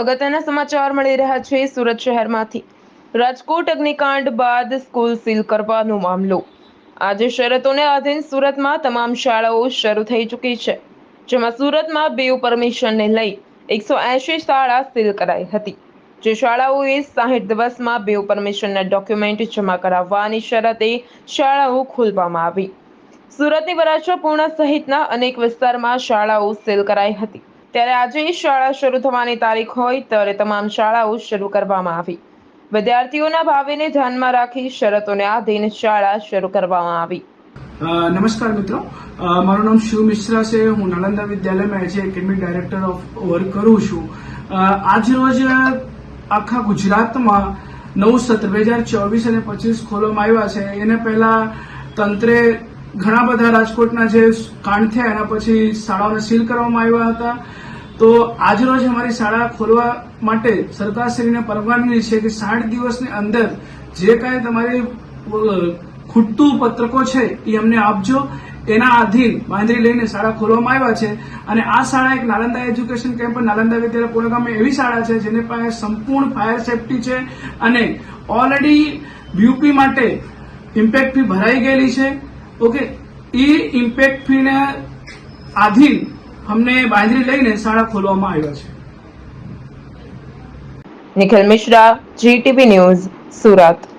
અગત્યના સમાચાર મળી રહ્યા છે સુરત શહેરમાંથી. રાજકોટ અગ્નિકાંડ બાદ સ્કૂલ સીલ કરવાનો મામલો. આજે શરતોને આધીન સુરતમાં તમામ શાળાઓ શરૂ થઈ ચૂકી છે, જેમાં સુરતમાં બેઉ પરમિશનને લઈ એકસો એંશી શાળા સીલ કરાઈ હતી, જે શાળાઓએ સાહીઠ દિવસમાં બેઉ પરમિશનના ડોક્યુમેન્ટ જમા કરાવવાની શરતે શાળાઓ ખોલવામાં આવી. સુરતની વરાછા પૂર્ણ સહિતના અનેક વિસ્તારમાં શાળાઓ સીલ કરાઈ હતી. ત્યારે આજે શાળા શરૂ થવાની તારીખ હોય ત્યારે તમામ શાળાઓ શરૂ કરવામાં આવી. વિદ્યાર્થીઓના ભાવિને ધ્યાનમાં રાખી શરતોને આધીન શાળા શરૂ કરવામાં આવી. નમસ્કાર મિત્રો. મારું નામ શિવ મિશ્રા છે. હું નાલંદા વિદ્યાલયમાં as academic director of work કરું છું. આજ રોજ આખા ગુજરાતમાં નવું સત્ર બે હજાર ચોવીસ અને પચીસ ખોલવામાં આવ્યા છે. એને પહેલા તંત્રે ઘણા બધા રાજકોટના જે કાંડ થયા, એના પછી શાળાઓને સીલ કરવામાં આવ્યા હતા. તો આજરોજ અમારી શાળા ખોલવા માટે સરકારશ્રીને પરવાનગી છે કે સાઠ દિવસની અંદર જે કાંઈ તમારી ખૂટતું પત્રકો છે, એ અમને આપજો. એના આધીન બાંધરી લઈને શાળા ખોલવામાં આવ્યા છે. અને આ શાળા એક નાલંદા એજ્યુકેશન કેમ્પ, નાલંદા વિદ્યાલય પૂર્ણ ગામે એવી શાળા છે, જેની પાસે સંપૂર્ણ ફાયર સેફટી છે અને ઓલરેડી બ્યુપી માટે ઇમ્પેક્ટ ફી ભરાઈ ગયેલી છે. ઓકે એ ઇમ્પેક્ટ ફીને આધીન અમને બાંધરી લઈને શાળા ખોલવામાં આવ્યા છે. Nikhil Mishra GTV news Surat.